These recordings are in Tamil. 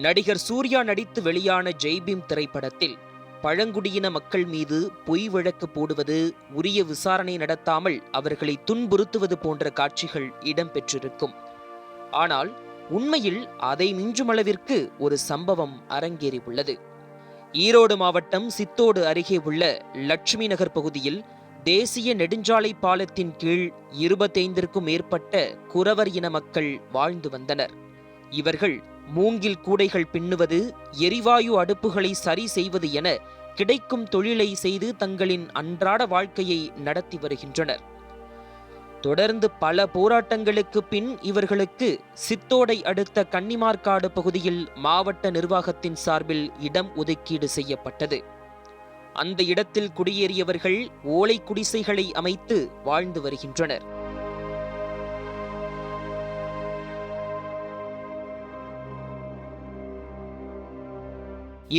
நடிகர் சூர்யா நடித்து வெளியான ஜெய்பீம் திரைப்படத்தில் பழங்குடியின மக்கள் மீது பொய் வழக்கு போடுவது உரிய விசாரணை நடத்தாமல் அவர்களை துன்புறுத்துவது போன்ற காட்சிகள் இடம்பெற்றிருக்கும். ஆனால் உண்மையில் அதை மிஞ்சும் அளவிற்கு ஒரு சம்பவம் அரங்கேறி உள்ளது ஈரோடு மாவட்டம் சித்தோடு அருகே உள்ள லட்சுமி நகர் பகுதியில் தேசிய நெடுஞ்சாலை பாலத்தின் கீழ் இருபத்தைந்திற்கும் மேற்பட்ட குறவர் இன மக்கள் வாழ்ந்து வந்தனர். இவர்கள் மூங்கில் கூடைகள் பின்னுவது எரிவாயு அடுப்புகளை சரி செய்வது என கிடைக்கும் தொழிலை செய்து தங்களின் அன்றாட வாழ்க்கையை நடத்தி வருகின்றனர். தொடர்ந்து பல போராட்டங்களுக்கு பின் இவர்களுக்கு சித்தோடை அடுத்த கன்னிமார்காடு பகுதியில் மாவட்ட நிர்வாகத்தின் சார்பில் இடம் ஒதுக்கீடு செய்யப்பட்டது. அந்த இடத்தில் குடியேறியவர்கள் ஓலை குடிசைகளை அமைத்து வாழ்ந்து வருகின்றனர்.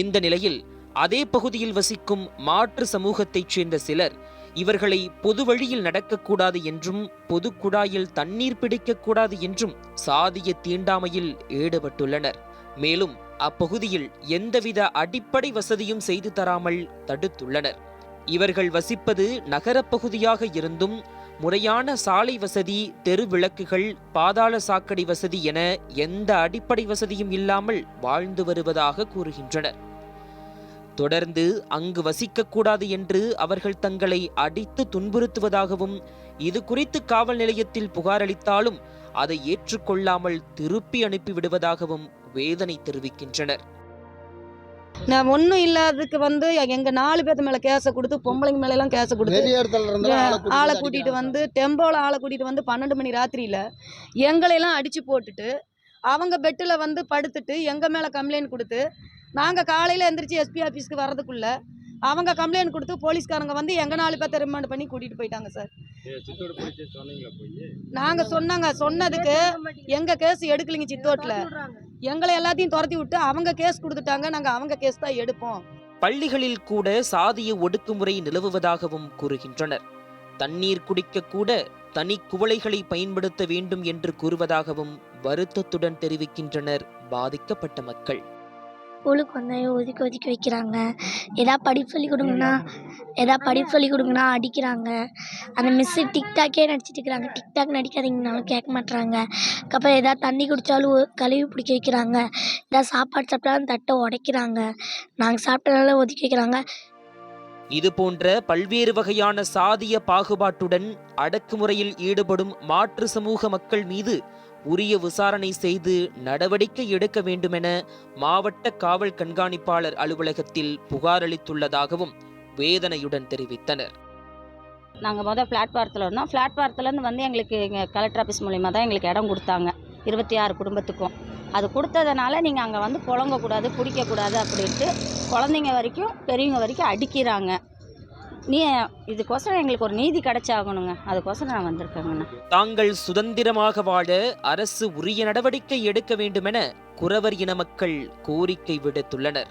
இந்த நிலையில் அதே பகுதியில் வசிக்கும் மாற்று சமூகத்தைச் சேர்ந்த சிலர் இவர்களை பொது வழியில் நடக்கக்கூடாது என்றும் பொது குழாயில் தண்ணீர் பிடிக்கக்கூடாது என்றும் சாதிய தீண்டாமையில் ஈடுபட்டுள்ளனர். மேலும் அப்பகுதியில் எந்தவித அடிப்படை வசதியும் செய்து தராமல் தடுத்துள்ளனர். இவர்கள் வசிப்பது நகரப்பகுதியாக இருந்தும் முறையான சாலை வசதி தெரு விளக்குகள் பாதாள சாக்கடை வசதி என எந்த அடிப்படை வசதியும் இல்லாமல் வாழ்ந்து வருவதாக கூறுகின்றனர். தொடர்ந்து அங்கு வசிக்கக்கூடாது என்று அவர்கள் தங்களை அடித்து துன்புறுத்துவதாகவும் இது குறித்து காவல் நிலையத்தில் புகாரளித்தாலும் அதை ஏற்றுக்கொள்ளாமல் திருப்பி அனுப்பிவிடுவதாகவும் வேதனை தெரிவிக்கின்றனர். நான் ஒன்றும் இல்லாததுக்கு வந்து எங்க நாலு பேர்த்து மேல கேஸை கொடுத்து பொம்பளைங்க மேல எல்லாம் கேஸை கொடுத்து ஆளை கூட்டிட்டு வந்து டெம்போல ஆளை கூட்டிட்டு வந்து பன்னெண்டு மணி ராத்திரியில எங்களையெல்லாம் அடிச்சு போட்டுட்டு அவங்க பெட்டில் வந்து படுத்துட்டு எங்க மேல கம்ப்ளைண்ட் கொடுத்து நாங்க காலையில எந்திரிச்சு எஸ்பி ஆஃபீஸ்க்கு வர்றதுக்குள்ள அவங்க கம்ப்ளைண்ட் கொடுத்து போலீஸ்காரங்க வந்து எங்க நாலு பேர்த்த ரிமாண்ட் பண்ணி கூட்டிட்டு போயிட்டாங்க சார். நாங்க சொன்னாங்க சொன்னதுக்கு எங்க கேஸ் எடுக்கலைங்க சித்தோட்டில் எங்களை எல்லாத்தையும் துரத்தி விட்டு அவங்க கேஸ் கொடுத்துட்டாங்க நாங்க அவங்க கேஸ் தான் எடுப்போம். பள்ளிகளில் கூட சாதிய ஒடுக்குமுறை நிலவுவதாகவும் கூறுகின்றனர். தண்ணீர் குடிக்க கூட தனி குவளைகளை பயன்படுத்த வேண்டும் என்று கூறுவதாகவும் வருத்தத்துடன் தெரிவிக்கின்றனர் பாதிக்கப்பட்ட மக்கள். ஸ்கூலுக்கு வந்தால் ஒதுக்கி ஒதுக்கி வைக்கிறாங்க. எதா படிப்பு சொல்லி கொடுங்கன்னா எதா படிப்பு சொல்லி கொடுங்கன்னா அடிக்கிறாங்க. அந்த மிஸ்ஸு டிக்டாக்கே நடிச்சிட்டு இருக்கிறாங்க. டிக்டாக் நடிக்காதீங்கனாலும் கேட்க மாட்றாங்க. அதுக்கப்புறம் எதா தண்ணி குடித்தாலும் கழுவி பிடிக்க வைக்கிறாங்க. எதா சாப்பாடு சாப்பிட்டாலும் தட்டை உடைக்கிறாங்க. நாங்கள் சாப்பிட்டனால ஒதுக்கி வைக்கிறாங்க. இது போன்ற பல்வேறு வகையான சாதிய பாகுபாட்டுடன் அடக்குமுறையில் ஈடுபடும் மாற்று சமூக மக்கள் மீது உரிய விசாரணை செய்து நடவடிக்கை எடுக்க வேண்டுமென மாவட்ட காவல் கண்காணிப்பாளர் அலுவலகத்தில் புகார் அளித்துள்ளதாகவும் வேதனையுடன் தெரிவித்தனர். நாங்கள் மொதல் பிளாட்பாரத்தில் இருந்தோம். பிளாட்பாரத்துலேருந்து வந்து எங்களுக்கு எங்கள் கலெக்டர் ஆஃபீஸ் மூலிமா தான் எங்களுக்கு இடம் கொடுத்தாங்க. இருபத்தி ஆறு குடும்பத்துக்கும். அது கொடுத்ததுனால நீங்கள் அங்கே வந்து புழங்கக்கூடாது குடிக்கக்கூடாது அப்படின்ட்டு குழந்தைங்க வரைக்கும் பெரியவங்க வரைக்கும் அடிக்கிறாங்க. நீ இதுக்கோசரம் எங்களுக்கு ஒரு நீதி கிடைச்சாகணுங்க. அதுக்கோசரம் நான் வந்திருக்கேங்கண்ணா. தாங்கள் சுதந்திரமாக வாழ அரசு உரிய நடவடிக்கை எடுக்க வேண்டுமென குறவர் இன மக்கள் கோரிக்கை விடுத்துள்ளனர்.